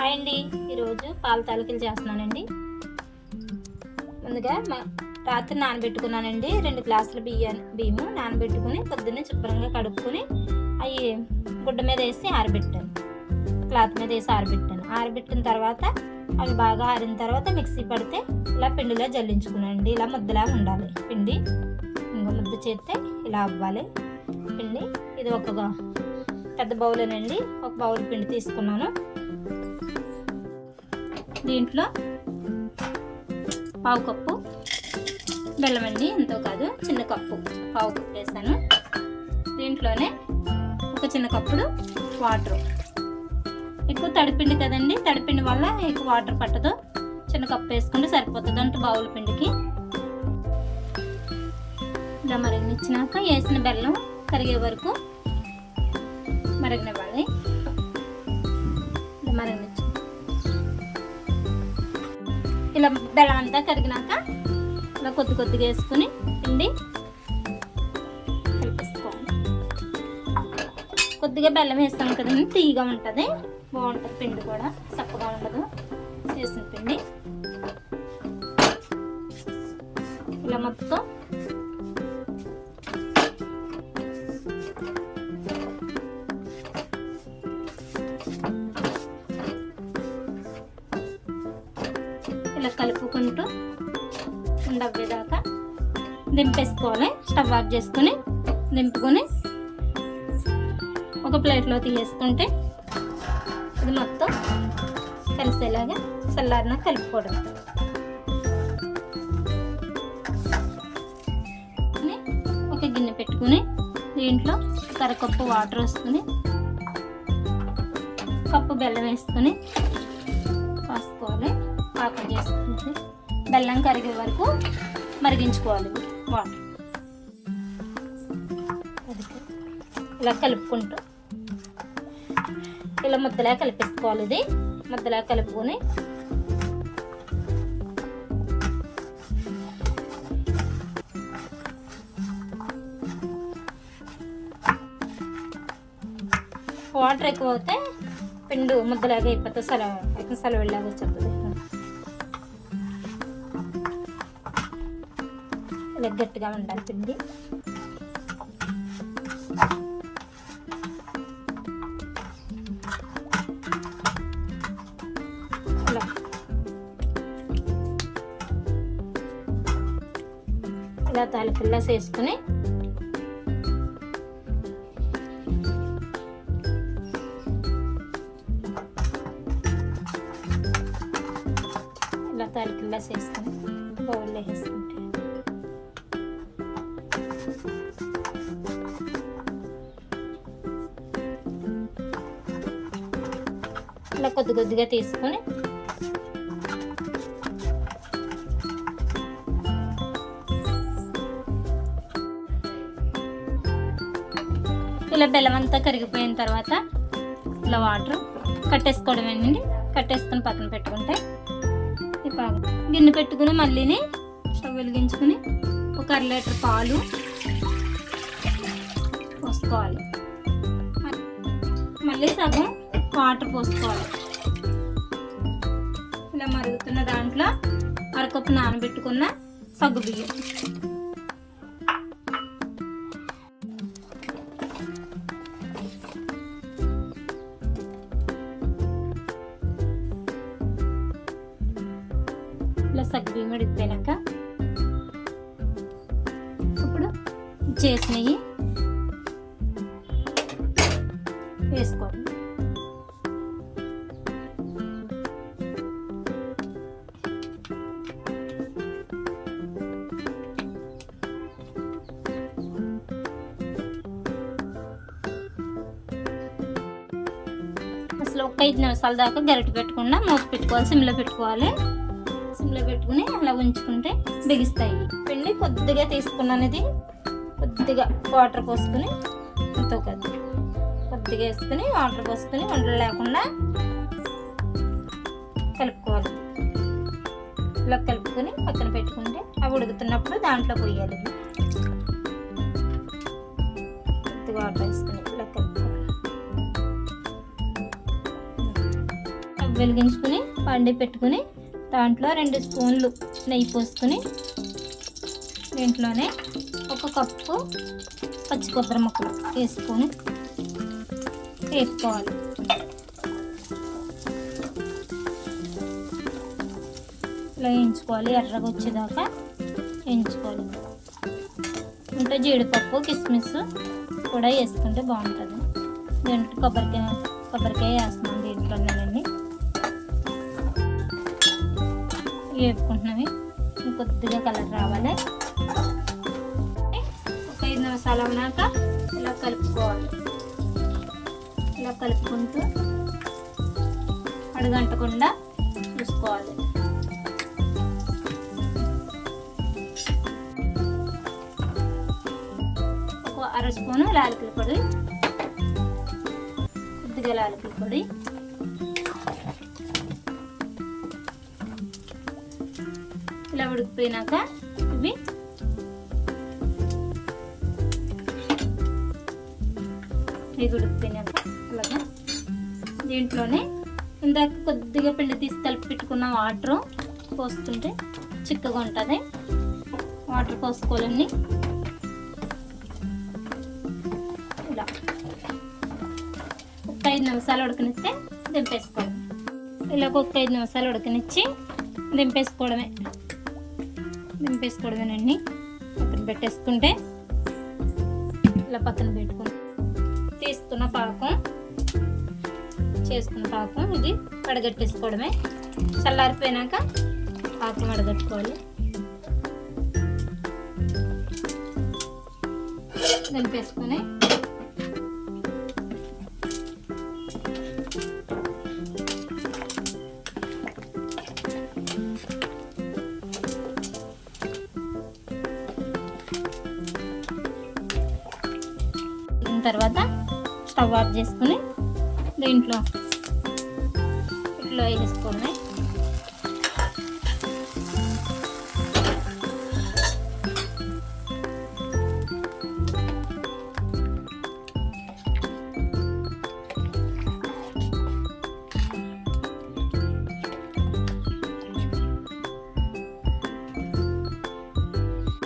Hi అండి. ఈరోజు పాల తాలికలు చేస్తున్నానండి. ముందుగా రాత్రి నానబెట్టుకున్నానండి. రెండు గ్లాసుల బియ్యం బియ్యము నానబెట్టుకుని పొద్దున్నే శుభ్రంగా కడుక్కొని అవి గుడ్డ మీద వేసి ఆరబెట్టాను. క్లాత్ మీద వేసి ఆరబెట్టాను. ఆరబెట్టిన తర్వాత అవి బాగా ఆరిన తర్వాత మిక్సీ పడితే ఇలా పిండిలో జల్లించుకునండి. ఇలా ముద్దలా ఉండాలి. పిండి ఇంకో ముద్ద చేస్తే ఇలా అవ్వాలి. పిండి ఇది ఒక పెద్ద బౌలేనండి ఒక బౌల్ పిండి తీసుకున్నాను. దీంట్లో పావు కప్పు బెల్లం అండి ఎంతో కాదు చిన్న కప్పు పావు కప్పు వేసాను. దీంట్లోనే ఒక చిన్న కప్పుడు వాటర్. ఎక్కువ తడిపిండి కదండి తడిపిండి వల్ల ఎక్కువ వాటర్ పట్టదు. చిన్న కప్పు వేసుకుంటే సరిపోతుంది అంటే బావుల పిండికి. ఇలా మరగనిచ్చినాక వేసిన బెల్లం కరిగే వరకు మరగనివ్వాలి. మరగని ఇలా బెల్లం అంతా కరిగినాక ఇలా కొద్ది కొద్దిగా వేసుకుని పిండి కొద్దిగా బెల్లం వేస్తాం కదండి తీయగా ఉంటుంది. బాగుంటుంది పిండి కూడా చప్పగా ఉండదు. చేసిన పిండి. ఇలా మొత్తం కలుపుకుంటూ ఉండవ్వేదాకా దింపేసుకోవాలి స్టవ్ ఆఫ్ చేసుకుని దింపుకొని ఒక ప్లేట్లో తీసేసుకుంటే ఇది మొత్తం కలిసేలాగా చల్లారిన కలుపుకోవడం. ఒక గిన్నె పెట్టుకుని దీంట్లో కరకప్పు వాటర్ వేసుకుని కప్పు బెల్లం వేసుకొని పోసుకోవాలి పాకం చేసుకుంటే బెల్లం కరిగే వరకు మరిగించుకోవాలి. వాటర్. ఇలా కలుపుకుంటూ ఇలా ముద్దలా కలిపేసుకోవాలి ఇది. ముద్దలా కలుపుకొని వాటర్ ఎక్కువ అవుతే పిండు ముద్దలాగా అయిపోతుంది సెలవు సెలవులాగా వచ్చేస్తుంది. ఇలా గట్టిగా ఉండాలి పిండి ఇలా. ఇలా తాలిపిల్లా చేసుకుని ఇలా తాలిపిల్లా చేసుకుని బౌల్లో వేసుకుంటే. ఇలా కొద్ది కొద్దిగా తీసుకొని ఇలా బెల్లం అంతా కరిగిపోయిన తర్వాత ఇలా వాటర్ కట్టేసుకోవడమేనండి కట్టేసుకొని పక్కన పెట్టుకుంటే ఈ పాలు గిన్నె పెట్టుకుని మళ్ళీని స్టవ్ వెలిగించుకుని ఒక అర లీటర్ పాలు పోసుకోవాలి. మళ్ళీ సగం వాటర్ పోసుకోవాలి. ఇలా మరుగుతున్న దాంట్లో అరకప్పు నానబెట్టుకున్న సగ్గు బియ్యం. ఇలా సగ్గు బియ్యం ఇప్పుడు చేసినవి ఒక ఐదు నిమిషాల దాకా గరిటె పెట్టకుండా మూత పెట్టుకోవాలి. సిమ్లో పెట్టుకోవాలి. సిమ్లో పెట్టుకుని అలా ఉంచుకుంటే బిగిస్తాయి. పిండి కొద్దిగా తీసుకున్నాను ఇది కొద్దిగా వాటర్ పోసుకుని ఎంతో కొద్దిగా వేసుకుని వాటర్ పోసుకుని వంటలు లేకుండా కలుపుకోవాలి. ఇలా కలుపుకొని పక్కన పెట్టుకుంటే అవి ఉడుకుతున్నప్పుడు దాంట్లో పోయాలి. కొద్దిగా వాటర్ వేసుకుని ఇలా కలుపుకోవాలి. వెలిగించుకుని పండి పెట్టుకుని దాంట్లో రెండు స్పూన్లు నెయ్యి పోసుకుని దీంట్లోనే ఒక కప్పు పచ్చి కొబ్బరి ముక్కలు వేసుకొని వేసుకోవాలి ఇలా వేయించుకోవాలి ఎర్రగా వచ్చేదాకా వేయించుకోవాలి. ఇంకా జీడిపప్పు కిస్మిస్ కూడా వేసుకుంటే బాగుంటుంది. దీంట్లో కొబ్బరికాయ కొబ్బరికాయ వేస్తున్నాం వేపుకుంటున్నవి కొద్దిగా కలర్ రావాలి. ఒక ఐదు నిమిషాలు అన్నాక ఇలా కలుపుకోవాలి. ఇలా కలుపుకుంటూ అడుగంటకుండా చూసుకోవాలి. ఒక అర స్పూను లాలికల పొడి. కొద్దిగా లాలికల పొడి. ఇలా ఉడికిపోయినాక ఇవి ఇవి ఉడికిపోయినాక అలాగా దీంట్లోనే ఇందాక కొద్దిగా పిండి తీసి కలిపి పెట్టుకున్న వాటర్ పోస్తుంటే చిక్కగా ఉంటుంది. వాటర్ పోసుకోవాలని ఇలా ఒక ఐదు నిమిషాలు ఉడకనిస్తే దింపేసుకోవాలి. ఇలా ఒక ఐదు నిమిషాలు ఉడకనిచ్చి దింపేసుకోవడమే. దింపేసుకోవడమేనండి పక్కన పెట్టేసుకుంటే ఇలా పక్కన పెట్టుకుని తీసుకున్న పాకం చేసుకున్న పాకం ఇది వడగట్టేసుకోవడమే చల్లారిపోయినాక పాకం వడగట్టుకోవాలి దింపేసుకొని స్టవ్ ఆఫ్ చేసుకుని దీంట్లో ఇట్లా వేసుకోండి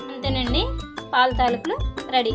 అంతేనండి పాల తాలూకులు రెడీ.